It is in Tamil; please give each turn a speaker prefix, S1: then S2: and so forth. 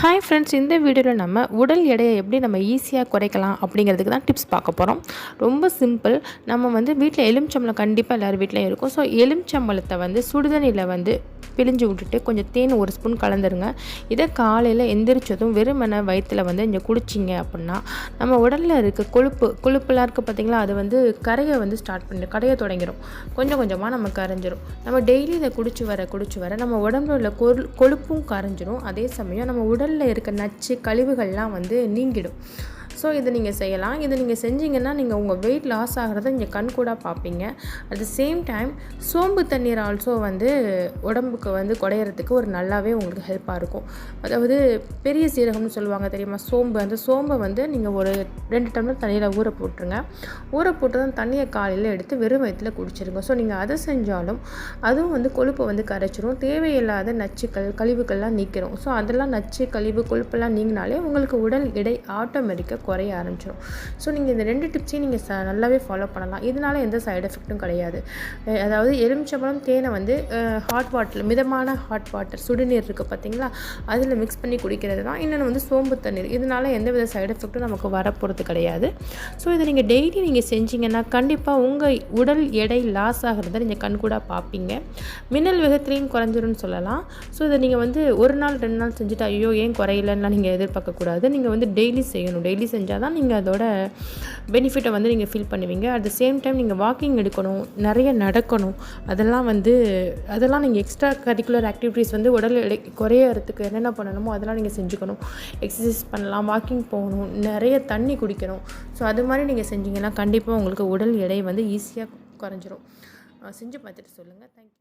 S1: ஹாய் ஃப்ரெண்ட்ஸ் இந்த வீடியோவில் நம்ம உடல் எடையை எப்படி நம்ம ஈஸியாக குறைக்கலாம் அப்படிங்கிறதுக்கு தான் டிப்ஸ் பார்க்க போகிறோம் ரொம்ப சிம்பிள் நம்ம வந்து வீட்டில் எலுமிச்சம்பளம் கண்டிப்பாக எல்லோரும் வீட்லேயும் இருக்கும். ஸோ எலுமிச்சம்பளத்தை வந்து சுடுதண்ணியில் வந்து பிழிஞ்சு விட்டுட்டு கொஞ்சம் தேன் ஒரு ஸ்பூன் கலந்துருங்க. இதை காலையில் எந்திரிச்சதும் வெறுமனை வயிற்றில் வந்து இங்கே குடிச்சிங்க அப்படின்னா நம்ம உடலில் இருக்க கொழுப்பு கொழுப்புலாம் இருக்குது பார்த்திங்களா அது வந்து கரையை வந்து ஸ்டார்ட் பண்ணி கரையை தொடங்கிடும் கொஞ்சம் கொஞ்சமாக நம்ம கரைஞ்சிரும். நம்ம டெய்லி இதை குடிச்சு வர குடிச்சு வர நம்ம உடம்புல உள்ள கொழு கொழுப்பும் கரைஞ்சிரும். அதே சமயம் நம்ம உடலில் இருக்க நச்சு கழிவுகள்லாம் வந்து நீங்கிடும். ஸோ இதை நீங்கள் செய்யலாம். இதை நீங்கள் செஞ்சீங்கன்னா நீங்கள் உங்கள் வெயிட் லாஸ் ஆகிறத கண் கண்கூடாக பார்ப்பீங்க. அட் த சேம் டைம் சோம்பு தண்ணீர் ஆல்சோ வந்து உடம்புக்கு வந்து குடையறதுக்கு ஒரு நல்லாவே உங்களுக்கு ஹெல்ப்பாக இருக்கும். அதாவது பெரிய சீரகம்னு சொல்லுவாங்க தெரியுமா? சோம்பு. அந்த சோம்பை வந்து நீங்கள் ஒரு ரெண்டு டம்ளர் தண்ணியில் ஊற போட்டுருங்க. ஊற போட்டு தான் தண்ணியை காலையில் எடுத்து வெறும் வயிற்றில் குடிச்சிருங்க. ஸோ நீங்கள் அதை செஞ்சாலும் அதுவும் வந்து கொழுப்பை வந்து கரைச்சிரும். தேவையில்லாத நச்சுக்கள் கழிவுகள்லாம் நீக்கிறோம் ஸோ அதெல்லாம் நச்சு கழிவு கொழுப்பெல்லாம் நீங்கினாலே உங்களுக்கு உடல் எடை ஆட்டோமேட்டிக்காக குறைய ஆரம்பிச்சிடும் ஸோ நீங்கள் இந்த ரெண்டு டிப்ஸையும் நீங்கள் ச நல்லாவே ஃபாலோ பண்ணலாம். இதனால் எந்த சைடு எஃபெக்ட்டும் கிடையாது. அதாவது எலுமிச்சம்பழம் தேனை வந்து ஹாட் வாட்டர் மிதமான ஹாட் வாட்டர் சுடுநீர் இருக்குது பார்த்தீங்களா அதில் மிக்ஸ் பண்ணி குடிக்கிறது தான். இன்னொன்று வந்து சோம்பு தண்ணீர். இதனால் எந்த வித சைடு எஃபெக்ட்டும் நமக்கு வரப்போகிறது கிடையாது. ஸோ இதை நீங்கள் டெய்லி நீங்கள் செஞ்சீங்கன்னா கண்டிப்பாக உங்கள் உடல் எடை லாஸ் ஆகிறத நீங்கள் கண்கூடாக பார்ப்பீங்க மின்னல் வேகத்துலேயும் குறைஞ்சிரும்னு சொல்லலாம். ஸோ இதை நீங்கள் வந்து ஒரு நாள் ரெண்டு நாள் செஞ்சுட்டு ஐயோ ஏன் குறையலன்னா நீங்கள் எதிர்பார்க்கக்கூடாது. நீங்கள் வந்து டெய்லி செய்யணும். டெய்லி செஞ்சால் தான் நீங்கள் அதோட பெனிஃபிட்டை வந்து நீங்கள் ஃபீல் பண்ணுவீங்க. அட் த சேம் டைம் நீங்கள் வாக்கிங் எடுக்கணும் நிறைய நடக்கணும். அதெல்லாம் வந்து அதெல்லாம் நீங்கள் எக்ஸ்ட்ரா கரிக்குலர் ஆக்டிவிட்டீஸ் வந்து உடல் எடை குறையறதுக்கு என்னென்ன பண்ணணுமோ அதெல்லாம் நீங்கள் செஞ்சுக்கணும். எக்ஸசைஸ் பண்ணலாம் வாக்கிங் போகணும் நிறைய தண்ணி குடிக்கணும். ஸோ அது மாதிரி நீங்கள் செஞ்சீங்கன்னா கண்டிப்பாக உங்களுக்கு உடல் எடை வந்து ஈஸியாக குறைஞ்சிரும். செஞ்சு பார்த்துட்டு சொல்லுங்கள் தேங்க்யூ